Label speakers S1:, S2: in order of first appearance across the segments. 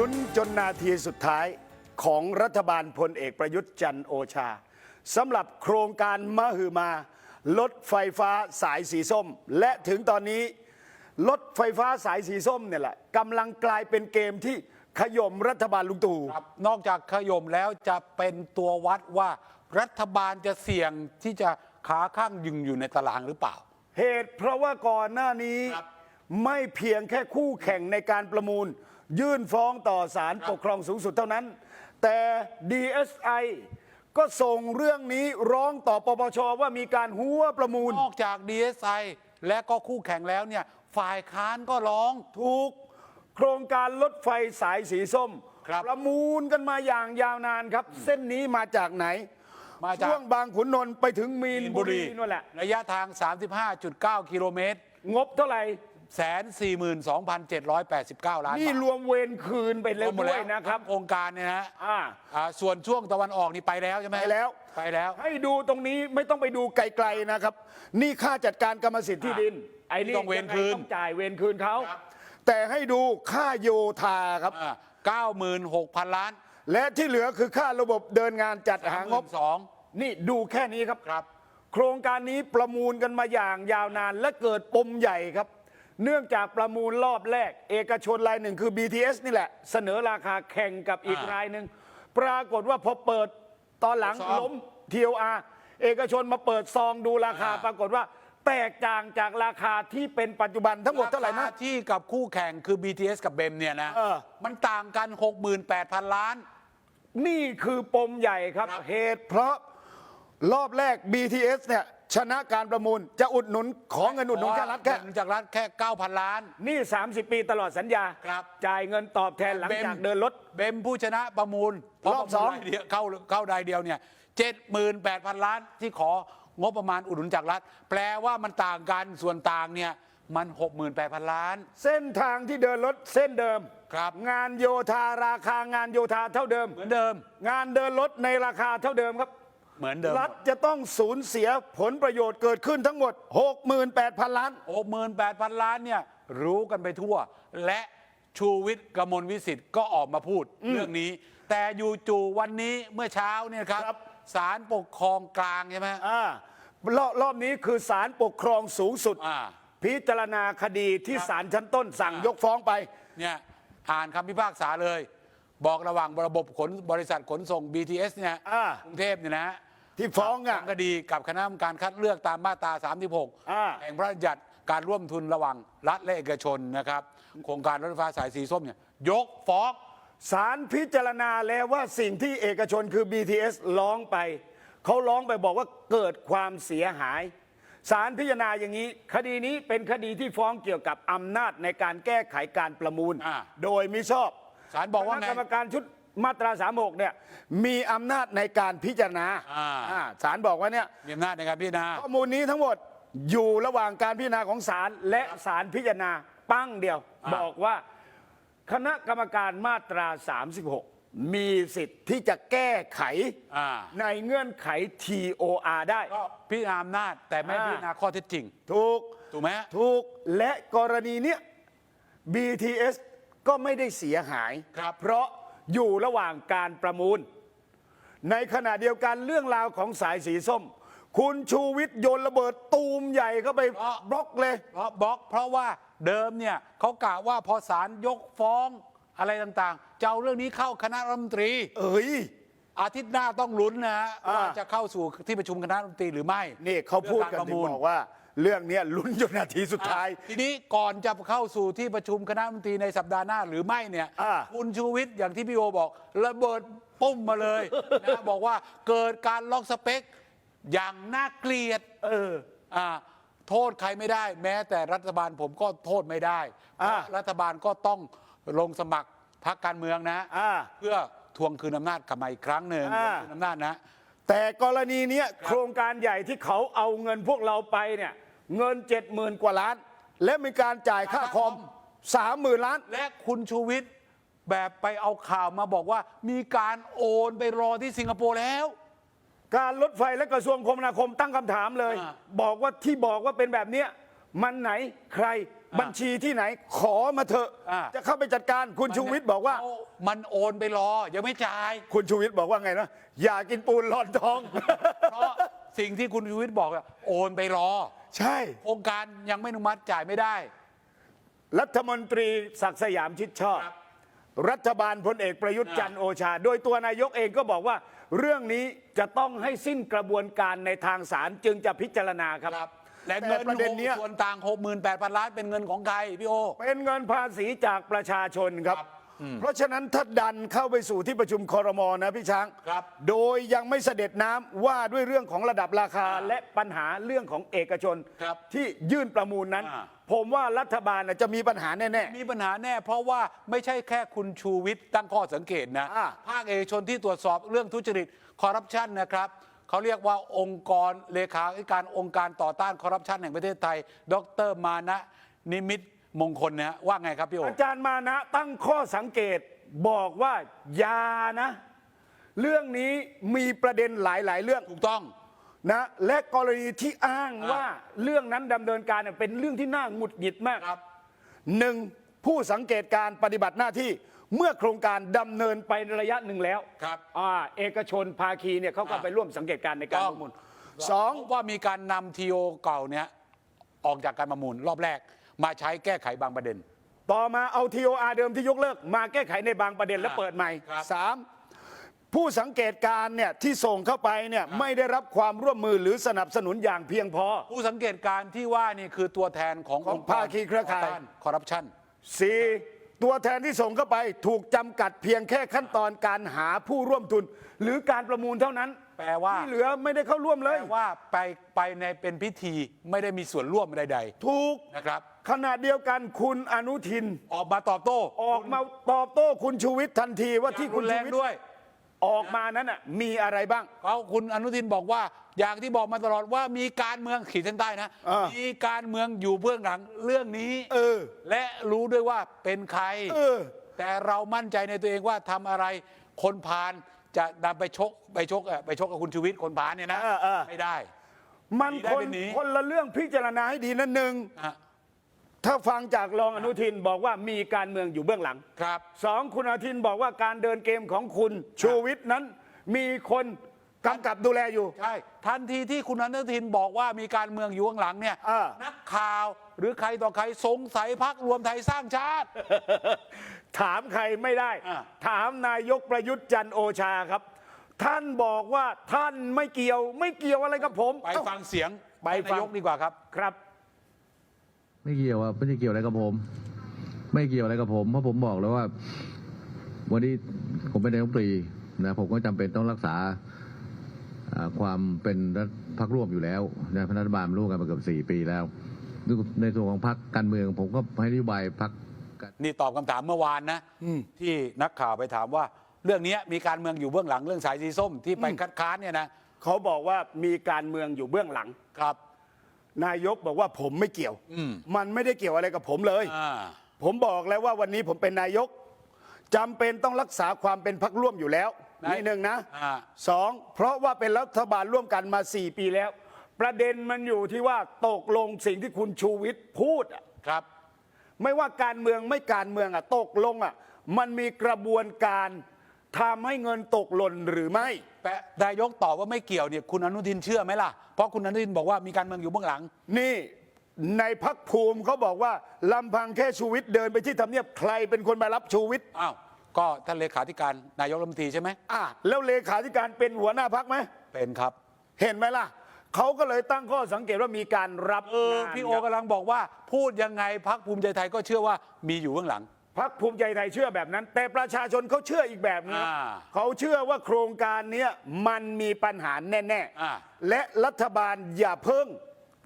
S1: ลุ้นจนนาทีสุดท้ายของรัฐบาลพลเอกประยุทธ์จันทร์โอชาสำหรับโครงการมหึมาลดไฟฟ้าสายสีส้ม และถึงตอนนี้ลดไฟฟ้าสายสีส้มเนี่ยแหละกำลังกลายเป็นเกมที่ขย่มรัฐบาลลุงตู่
S2: ครับนอกจากขย่มแล้วจะเป็นตัววัดว่ารัฐบาลจะเสี่ยงที่จะขาข้างยึงอยู่ในตารางหรือเปล่า
S1: เหตุเพราะว่าก่อนหน้านี้
S2: ครับ
S1: ไม่เพียงแค่คู่แข่งในการประมูล ยื่นฟ้องต่อศาล
S2: ครับ
S1: ปกครองสูงสุดเท่านั้น แต่ DSI ก็ส่งเรื่องนี้ร้องต่อปปชว่ามีการหัวประมูล
S2: นอกจาก DSI และก็คู่แข่งแล้วเนี่ยฝ่ายค้านก็ร้อง
S1: ถูกโครงการรถไฟสายสีส้ม
S2: ครับ
S1: ประมูลกันมาอย่างยาวนานครับ เส้นนี้มาจากไหน
S2: มาจาก
S1: ช่วงบางขุนนนท์ไปถึงมีน
S2: มีน
S1: บุ
S2: บุ
S1: รี
S2: รี
S1: นั่นแหละ
S2: ระยะทาง 35.9 กิโลเมตร
S1: งบเท่าไหร่
S2: แสนสี่หมื่นสองพันเจ็ดร้อยแปดสิบเก้าล้าน
S1: นี่
S2: บาท
S1: รวมเวรคืนไปแล้ว
S2: หมด
S1: ด้วยนะครับ
S2: โครงการเนี่ยนะ
S1: อ่า
S2: อ่าส่วนช่วงตะวันออกนี่ไปแล้วใช่ไหม
S1: ไปแล้ว
S2: ไปแล้ว
S1: ให้ดูตรงนี้ไม่ต้องไปดูไกลๆนะครับ นี่ค่าจัดการกรรมสิทธิ์ที่ดิน ไอ้นี่
S2: ต้องเวรคืน
S1: ยังไงต้องจ่ายเวรคืนเขา
S2: ครับ
S1: แต่ให้ดูค่าโยธาครับ
S2: เก้าหมื่นหกพันล้าน
S1: และที่เหลือคือค่าระบบเดินงานจัดหางบ
S2: สอง
S1: นี่ดูแค่นี้ครับ
S2: ครับ
S1: โครงการนี้ประมูลกันมาอย่างยาวนานและเกิดปมใหญ่ครับ เนื่องจากประมูลรอบแรก เอกชนรายหนึ่งคือ BTS นี่แหละ เสนอราคาแข่งกับอีก
S2: อ่ารา
S1: ยหนึ่งปรากฏว่าพอเปิดตอนหลัง
S2: ซอง
S1: ล้ม TOR เอกชนมาเปิดซองดูราคา
S2: อ่า
S1: ปรากฏว่า แตกต่างจากราคาที่เป็นปัจจุบันทั้งหมดเท่าไหร่นะ
S2: คที่กับคู่แข่งคือ BTS กับเบมเนี่ยนะ
S1: เออ
S2: มันต่างกัน 68,000 ล้าน
S1: นี่คือปมใหญ่ครับ
S2: ครับ
S1: เหตุเพราะรอบแรก BTS เนี่ย ชนะการประมูลจะอุดหนุนขอเงินอุดหนุนจากรัฐแค่
S2: เงินจากรัฐแค่ 9,000 ล้าน
S1: นี่ 30 ปีตลอดสัญญา
S2: ครับ
S1: จ่ายเงินตอบแทนหลังจากเดินรถ
S2: เบมผู้ชนะประมูลเพาะ
S1: รอบ
S2: ประมูล
S1: สอง
S2: รายเดียวเข้าเข้ารายเดียวเนี่ย78,000 ล้านที่ของบประมาณอุดหนุนจากรัฐ แปลว่ามันต่างกันส่วนต่างเนี่ยมัน 68,000 ล้าน
S1: เส้นทางที่เดินรถเส้นเดิม
S2: ครับ
S1: งานโยธาราคางานโยธาเท่าเดิม
S2: เหมือนเดิม
S1: งานเดินรถในราคาเท่าเดิมครับ
S2: เหมือนเดิม
S1: รัฐจะต้องสูญเสียผลประโยชน์เกิดขึ้นทั้งหมด 68,000 ล้าน
S2: 68,000 ล้านเนี่ยรู้กันไปทั่ว และชูวิทย์กมลวิสิทธิ์ก็ออกมาพูดเรื่องนี้ แต่อยู่จู่วันนี้เมื่อเช้าเนี่ยครับ
S1: ครับ
S2: ศาลปกครองกลางใช่ไหม
S1: อ่ารอบรอบนี้คือศาลปกครองสูงสุด
S2: อ่า
S1: พิจารณาคดีที่
S2: ครับ
S1: ศาลชั้นต้นสั่ง
S2: อ่าย
S1: ยกฟ้องไป
S2: เนี่ยอ่านคำพิพากษาเลย บอกระหว่างระบบขนบริษัทขนส่ง BTS เนี่ย
S1: อ่าก
S2: รุงเทพเนี่ยนะ
S1: ที่ฟ้องอะ
S2: ทำคดีกับคณะกรรมการคัดเลือกตามมาตรา
S1: อ่า
S2: 36 แห่งพระราชบัญญัติการร่วมทุนระหว่างรัฐและเอกชนนะครับ โครงการรถไฟฟ้าสายสีส้มเนี่ยยกฟ้อง
S1: ศาลพิจารณาแล้วว่าสิ่งที่เอกชนคือ BTS ร้องไป เขาร้องไปบอกว่าเกิดความเสียหายศาลพิจารณาอย่างนี้ คดีนี้เป็นคดีที่ฟ้องเกี่ยวกับอำนาจในการแก้ไขการประมูล
S2: อ่า
S1: โดยมิชอบ
S2: ศาลบอกว่า
S1: ค
S2: ไง
S1: ณะกรรมการชุด มาตรา 36 เนี่ยมีอำนาจในการพิจารณา
S2: อ่า
S1: อ่าศาลบอกว่าเนี่ย
S2: มีอำนาจในการพิจารณา
S1: ข้อมูลนี้ทั้งหมดอยู่ระหว่างการพิจารณาของศาลและศาลพิจารณาปั้งเดียว
S2: อ่า
S1: บอกว่าคณะกรรมการมาตรา 36 มีสิทธิ์ที่จะแก้ไข
S2: อ่า
S1: ในเงื่อนไข TOR ได้
S2: ก็พิจารณาอำนาจแต่ไม่
S1: อ่า
S2: พิจารณาข้อเท็จจริง
S1: ถูก
S2: ถูกไหม
S1: ถูกและกรณีเนี้ย BTS ก็ไม่ได้เสียหาย
S2: ครับ
S1: เพราะ อยู่ระหว่างการประมูล ในขณะเดียวกันเรื่องราวของสายสีส้ม คุณชูวิทย์โยนระเบิดตูมใหญ่เข้าไปบล็อกเลย
S2: เพราะบล็อกเพราะว่าเดิมเนี่ยเขากะว่าพอศาลยกฟ้องอะไรต่างๆ จะเอาเรื่องนี้เข้าคณะรัฐมนตรี
S1: เอ้ย
S2: อาทิตย์หน้าต้องลุ้นนะฮะ
S1: อ่า
S2: ว่าจะเข้าสู่ที่ประชุมคณะรัฐมนตรีหรือไม่
S1: นี่เขาพูดกัน
S2: รื่อง
S1: ถึ
S2: ร
S1: ง
S2: ประมูล
S1: บอกว่า เรื่องเนี้ยลุ้นจนนาทีสุดท้าย
S2: อะทีนี้ก่อนจะเข้าสู่ที่ประชุมคณะรัฐมนตรีในสัปดาห์หน้าหรือไม่เนี่ย
S1: อ่า
S2: คุณชูวิทย์อย่างที่พี่โอบอก ระเบิดปุ้มมาเลยนะบอกว่าเกิดการล็อกสเปค อย่างน่าเกลียด
S1: เออ
S2: อ่าโทษใครไม่ได้ แม้แต่รัฐบาลผมก็โทษไม่ได้เพ
S1: อ่า
S2: ราะรัฐบาลก็ต้องลงสมัครพรรคการเมืองนะ
S1: อ่า
S2: เพื่อทวงคืนอำนาจกลับมาอีกครั้งหนึ่ง
S1: อ่า
S2: ทวงคืนอำนาจนะ
S1: แต่กรณีเนี้ยโครงการใหญ่ที่เขาเอาเงินพวกเราไปเนี่ยเงินเจ็ดหมื่นกว่าล้าน และมีการจ่ายค่าคอมสามหมื่นล้าน
S2: และคุณชูวิทย์แบบไปเอาข่าวมาบอกว่า มีการโอนไปรอที่สิงคโปร์แล้ว
S1: การรถไฟและกระทรวงคมนาคมตั้งคำถามเลย
S2: อ่า
S1: บอกว่าที่บอกว่าเป็นแบบเนี้ย มันไหนใครบัญชีที่ไหนขอมาเถอะ
S2: อ่า
S1: จะเข้าไปจัดการคุณชูวิทย์บอกว่า
S2: เขมันโอนไปรอ ยังไม่จ่าย
S1: คุณชูวิทย์บอกว่าไงนะอย่ากินปูนหลอนทอง
S2: เพราะสิ่งที่คุณชูวิทย์บอกอะโอนไปรอ
S1: ใช่
S2: โครงการยังไม่อนุมัติจ่ายไม่ได้
S1: รัฐมนตรีศักดิ์สยามชิดชอบ
S2: ครับ
S1: รัฐบาลพลเอกประยุทธ์
S2: อ่า
S1: จันทร์โอชา โดยตัวนายกเองก็บอกว่า เรื่องนี้จะต้องให้สิ้นกระบวนการในทางศาลจึงจะพิจารณาครับ
S2: ครับ และ
S1: แต่
S2: เงิน
S1: ประเด็นเนี้ย
S2: ส่วนต่าง 68,000 ล้านเป็นเงินของใครพี่โอ
S1: เป็นเงินภาษีจากประชาชนครับ
S2: ครับอืม
S1: เพราะฉะนั้นถ้าดันเข้าไปสู่ที่ประชุมคอรมอนะพี่ช้าง
S2: ครับ
S1: โดยยังไม่เสด็จน้ำว่าด้วยเรื่องของระดับราคา
S2: อ่า
S1: และปัญหาเรื่องของเอกชน
S2: ครับ
S1: ที่ยื่นประมูลนั้น
S2: อ่า
S1: ผมว่ารัฐบาลน่ะจะมีปัญหาแน่
S2: มีปัญหาแน่เพราะว่าไม่ใช่แค่คุณชูวิทย์ตั้งข้อสังเกตนะ
S1: อ่า
S2: ภาคเอกชนที่ตรวจสอบเรื่องทุจริตคอร์รัปชันนะครับ เขาเรียกว่าองค์กรเลขาธิการองค์การต่อต้านคอร์รัปชันแห่งประเทศไทย ดรมานะนิมิตมงคลนะว่าไงครับพี่โอ
S1: อาจารย์มานะตั้งข้อสังเกตบอกว่าอยานะ เรื่องนี้มีประเด็นหลาย ๆ เรื่อง
S2: ถูกต้อง
S1: นะและกรณีที่อ้าง
S2: อ่า
S1: ว่าเรื่องนั้นดำเนินการเนี่ยเป็นเรื่องที่น่าหงุดหงิดมาก
S2: ครับ
S1: หนึ่งผู้สังเกตการปฏิบัติหน้าที่ เมื่อโครงการดำเนินไประยะหนึ่งแล้ว
S2: ครับ
S1: อ่าเอกชนภาคีเนี่ยเขาก็
S2: อ่า
S1: ไปร่วมสังเกตการในการ
S2: ต้
S1: ป
S2: อง
S1: ระมูลสอง
S2: พบว่ามีการนำทีโอเก่าเนี่ยออกจากการประมูลรอบแรก มาใช้แก้ไขบางประเด็น
S1: ต่อมาเอา TOR เดิมที่ยกเลิก มาแก้ไขในบางประเด็นและ
S2: อ่า
S1: เปิดใหม่
S2: ครับ
S1: สามผู้สังเกตการเนี่ยที่ส่งเข้าไปเนี่ยไม่ได้รับความร่วมมือหรือสนับสนุนอย่างเพียงพอ
S2: ผู้สังเกตการณ์ที่ว่านี่คือตัวแทนของ
S1: ของภาคีเครือข่าย
S2: คอร์รัปชัน
S1: สี่ ตัวแทนที่ส่งเข้าไปถูกจำกัดเพียงแค่ขั้นตอนการหาผู้ร่วมทุน หรือการประมูลเท่านั้น
S2: แปลว่า
S1: ที่เหลือไม่ได้เข้าร่วมเล
S2: แป
S1: ย
S2: ลว่าไปไปในเป็นพิธีไม่ได้มีส่วนร่วมใด
S1: ถูก
S2: ๆนะครับ
S1: ขณะเดียวกันคุณอนุทิน
S2: ออกมาตอบโต้
S1: ออกมาตอบโต้คุณชูวิทย์ทันทีว่า
S2: ที่
S1: ที่
S2: คุ
S1: คุณณ
S2: แร
S1: ชู
S2: ง
S1: วิทย์
S2: ด้วย
S1: ออกมานั้นน่ะมีอะไรบ้าง
S2: เขาคุณอนุทินบอกว่า อย่างที่บอกมาตลอดว่ามีการเมืองขีดเส้นใต้นะ
S1: อ่ามี
S2: มีการเมืองอยู่เบื้องหลังเรื่องนี้
S1: เออ
S2: และรู้ด้วยว่าเป็นใคร
S1: เออ
S2: แต่เรามั่นใจในตัวเองว่าทำอะไร คนพาลจะนำไปชกไปชกเอ่อไปชกกับคุณชูวิทย์คนพาลเนี่ยนะ
S1: เออเออ
S2: ไม่ได้
S1: มัน
S2: หนีได้
S1: คน
S2: เป็นหนี
S1: คนละเรื่องพิจารณาให้ดีนั่นหนึ่ง
S2: อะ
S1: ถ้าฟังจากรองอนุทินบอกว่ามีการเมืองอยู่เบื้องหลัง
S2: ครับ
S1: สองคุณอนุทินบอกว่าการเดินเกมของคุณชูวิทย์นั้น มีคนกำกับดูแลอยู่
S2: ใช่ ทันทีที่คุณอนุทินบอกว่ามีการเมืองอยู่ข้างหลังเนี่ย
S1: อ่า
S2: นักข่าวหรือใครต่อใครสงสัยพักรวมไทยสร้างชาติ
S1: ถามใครไม่ได้
S2: อะ
S1: ถามนายกประยุทธ์จันทร์โอชาครับ ท่านบอกว่าท่านไม่เกี่ยว ไม่เกี่ยวอะไรกับผม
S2: ไป
S1: เอ้า
S2: ฟังเสียง
S1: ไปฟัง
S2: นายกดีกว่าครับ
S1: ครับ
S3: ไม่เกี่ยวอะไม่ได้เกี่ยวอะไรกับผม ไม่เกี่ยวอะไรกับผมเพราะผมบอกแล้วว่า วันนี้ผมเป็นนายกรัฐมนตรีนะผมก็จำเป็นต้องรักษาอ่าความเป็นรัฐพรรคร่วมอยู่แล้วนะรัฐบาลมันร่วมกันมาเกือบสี่ปีแล้ว ในส่วนของพรรคการเมือง ผมก็ให้นโยบายพรรค
S2: นี่ตอบคำถามเมื่อวานนะที่นักข่าวไปถามว่า เรื่องนี้มีการเมืองอยู่เบื้องหลังเรื่องสายสีส้มที่ไปคัดค้านเนี่ยนะ
S1: เขาบอกว่ามีการเมืองอยู่เบื้องหลัง
S2: ครับ
S1: นายกบอกว่าผมไม่เกี่ยว
S2: อืม
S1: มันไม่ได้เกี่ยวอะไรกับผมเลย
S2: อ่า
S1: ผมบอกแล้วว่าวันนี้ผมเป็นนายกจำเป็นต้องรักษาความเป็นพักร่วมอยู่แล้ว
S2: ได้
S1: นี่หนึ่งนะ
S2: อ่า
S1: สองเพราะว่าเป็นรัฐบาลร่วมกันมา4ปีแล้ว ประเด็นมันอยู่ที่ว่าตกลงสิ่งที่คุณชูวิทย์พูดอะ
S2: ครับ
S1: ไม่ว่าการเมืองไม่การเมืองอะตกลงอะมันมีกระบวนการ ทำให้เงินตกหล่นหรือไม่
S2: แปะนายกตอบว่าไม่เกี่ยวเนี่ยคุณอนุทินเชื่อไหมล่ะ เพราะคุณอนุทินบอกว่ามีการเมืองอยู่เบื้องหลัง
S1: นี่ในพักภูมิเขาบอกว่าลำพังแค่ชูวิทย์เดินไปที่ทำเนียบใครเป็นคนมารับชูวิทย์
S2: อ้าว ก็ท่านเลขาธิการนายกรัฐมนตรีใช่ไหม
S1: อะแล้วเลขาธิการเป็นหัวหน้าพักไหม
S2: เป็นครับ
S1: เห็นไหมล่ะ เขาก็เลยตั้งข้อสังเกตว่ามีการรับ
S2: เออ
S1: งาน
S2: พี่โอ
S1: ครับ
S2: กำลังบอกว่า พูดยังไงพักภูมิใจไทยก็เชื่อว่ามีอยู่เบื้องหลัง
S1: พักภูมิใจไทยเชื่อแบบนั้น แต่ประชาชนเขาเชื่ออีกแบบนึง
S2: อ่า
S1: เขาเชื่อว่าโครงการเนี้ยมันมีปัญหาแน่
S2: อ่า
S1: ๆ และรัฐบาลอย่าเพิ่ง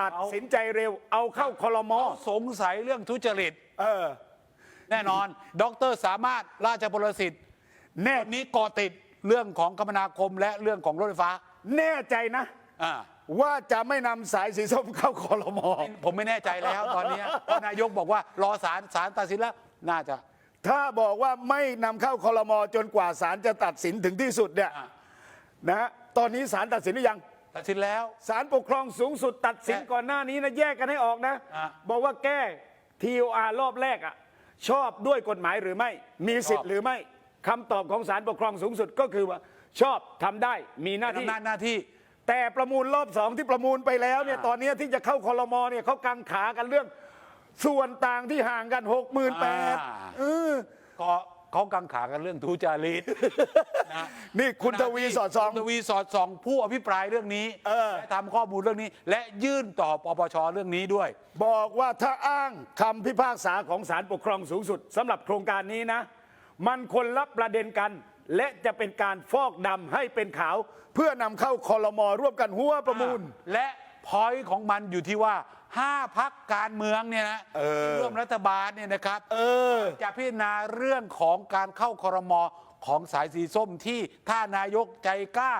S1: ตัดสินใจเร็วเอาเข้าคลมอ
S2: สงสัยเรื่องทุจริต
S1: เออ
S2: แน่นอน ดรสามารถราชพลสิทธิ์
S1: แน่
S2: วันนี้ก่อติดเรื่องของคมนาคมและเรื่องของรถไฟฟ้า
S1: แน่ใจนะ
S2: อ่า
S1: ว่าจะไม่นำสายสีส้มเข้าคลมอ
S2: ผมไม่แน่ใจแล้วตอนนี้เพราะนายกบอกว่ารอศาลศาลตัดสินแล้ว น่าจะ
S1: ถ้าบอกว่าไม่นำเข้าคลมอจนกว่าศาลจะตัดสินถึงที่สุดเนี่ย
S2: อะ
S1: นะตอนนี้ศาลตัดสินหรือยัง
S2: ตัดสินแล้ว
S1: ศาลปกครองสูงสุดตัดสิน
S2: แก้
S1: ก่อนหน้านี้นะแยกกันให้ออกนะ
S2: อะ
S1: บอกว่าแก้ TOR รอบแรกอะชอบด้วยกฎหมายหรือไม่ มีสิทธิ์หรือไม่คำตอบของศาลปกครองสูงสุดก็คือว่าชอบทำได้มีหน้าที่
S2: อำนาจหน้าที่
S1: แต่ประมูลรอบสองที่ประมูลไปแล้วเนี่ย
S2: อ่า
S1: ตอนนี้ที่จะเข้าคอรมอเนี่ยเขากังขากันเรื่อง ส่วนต่างที่ห่างกันหกหมื่นแปด
S2: ก็เขากังขากันเรื่องทุจริตนะ
S1: นี่คุณทวีสอดส่อง
S2: คุณทวีสอดส่องผู้อภิปรายเรื่องนี้
S1: เออ
S2: และทำข้อมูลเรื่องนี้ และยื่นต่อปปชเรื่องนี้ด้วย
S1: บอกว่าถ้าอ้างคำพิพากษาของศาลปกครองสูงสุดสำหรับโครงการนี้นะ มันคนละประเด็นกัน และจะเป็นการฟอกดำให้เป็นขาว เพื่อนำเข้าคอรมอร่วมกันหัวประมูล
S2: และ พอยต์ของมันอยู่ที่ว่าห้าพักการเมืองเนี่ยนะ
S1: เออ
S2: ที่ร่วมรัฐบาลเนี่ยนะครับ
S1: เออ
S2: จะพิจารณาเรื่องของการเข้าคอรมอของสายสีส้มที่ถ้านายกใจกล้า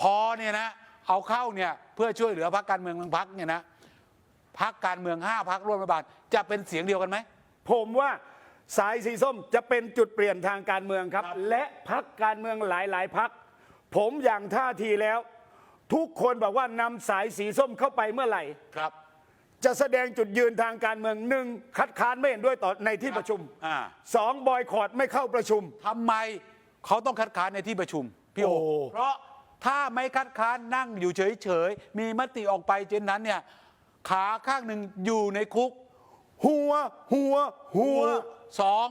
S2: พอเนี่ยนะเอาเข้าเนี่ยเพื่อช่วยเหลือพักการเมืองบางพักเนี่ยนะพักการเมืองห้าพักร่วมรัฐบาลจะเป็นเสียงเดียวกันไหม
S1: ผมว่าสายสีส้มจะเป็นจุดเปลี่ยนทางการเมืองครับ
S2: ครับ
S1: และพักการเมืองหลาย ๆ พัก ผมอย่างท่าทีแล้ว ทุกคนบอกว่านำสายสีส้มเข้าไปเมื่อไหร่
S2: ครับ
S1: จะแสดงจุดยืนทางการเมืองหนึ่งคัดค้านไม่เห็นด้วยต่อในที่ประชุม
S2: อ่า
S1: สองบอยคอรดไม่เข้าประชุม
S2: ทำไมเขาต้องคัดค้านในที่ประชุมพี่โอ
S1: โอ้
S2: เพราะถ้าไม่คัดค้านนั่งอยู่เฉยๆ มีมติออกไปเช่นนั้นเนี่ยขาข้างหนึ่งอยู่ในคุก
S1: หัว หัว หัว
S2: สอง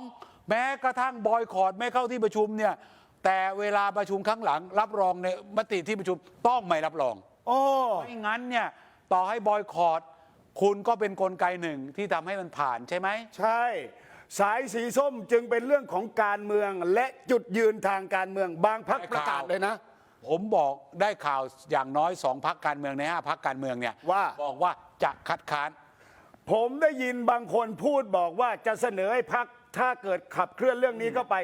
S2: แม้กระทั่งบอยคอรดไม่เข้าที่ประชุมเนี่ย แต่เวลาประชุมครั้งหลัง รับรองในมติที่ประชุมต้องไม่รับรอง
S1: โอ้
S2: ไม่งั้นเนี่ยต่อให้บอยคอรดคุณก็เป็นนกลไกหนึ่งที่ทำให้มันผ่านใช่ไหม
S1: ใช่ สายสีส้มจึงเป็นเรื่องของการเมืองและจุดยืนทางการเมืองบางพัก
S2: ได้
S1: ประ
S2: ข่าว
S1: กาศเลยนะ
S2: ผมบอกได้ข่าวอย่างน้อยสองพักการเมืองในห้าพักการเมืองเนี่ย
S1: ว่า
S2: บอกว่าจะคัดค้าน
S1: ผมได้ยินบางคนพูดบอกว่าจะเสนอให้พักถ้าเกิดขับเคลื่อนเรื่องนี้เข้าไป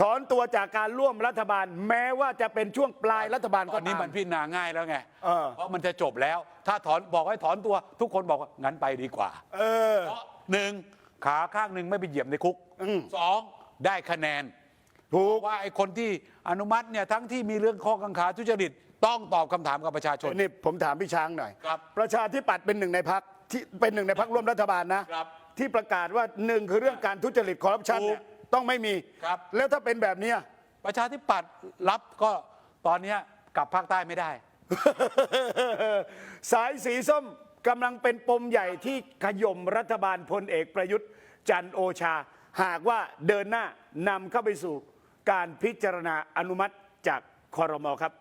S1: ถอนตัวจากการร่วมรัฐบาล แม้ว่าจะเป็นช่วงปลายรัฐบาล
S2: ต
S1: ก็
S2: อนนี้
S1: ตาม
S2: มันพิจารณาง่ายแล้วไง
S1: เออ
S2: เพราะมันจะจบแล้ว ถ้าถอนบอกให้ถอนตัวทุกคนบอกว่างั้นไปดีกว่า
S1: เออ
S2: เพราะหนึ่งขาข้างหนึ่งไม่ไปเหยียบในคุก
S1: อืม
S2: สองได้คะแนน
S1: ถูก
S2: ว่าไอ้คนที่อนุมัติเนี่ยทั้งที่มีเรื่องข้อกังขาทุจริตต้องตอบคำถามกับประชาชน
S1: นี่ผมถามพี่ช้างหน่อย
S2: ครับ
S1: ประชาธิปัตย์เป็นหนึ่งในพักที่เป็นหนึ่งในพักร่วมรัฐบาลนะครับที่ประกาศว่าหนึ่งคือเรื่องการทุจริตคอร์รัปชันเนี่ย
S2: ถูก
S1: ต้องไม่มี
S2: ครับ
S1: แล้วถ้าเป็นแบบเนี้ย
S2: ประชาธิปัตย์รับก็ตอนเนี้ยกลับภาคใต้ไม่ได้
S1: สายสีส้มกำลังเป็นปมใหญ่ที่ขย่มรัฐบาลพลเอกประยุทธ์ จันทร์โอชา หากว่าเดินหน้านำเข้าไปสู่การพิจารณาอนุมัติจากคอรมอครับ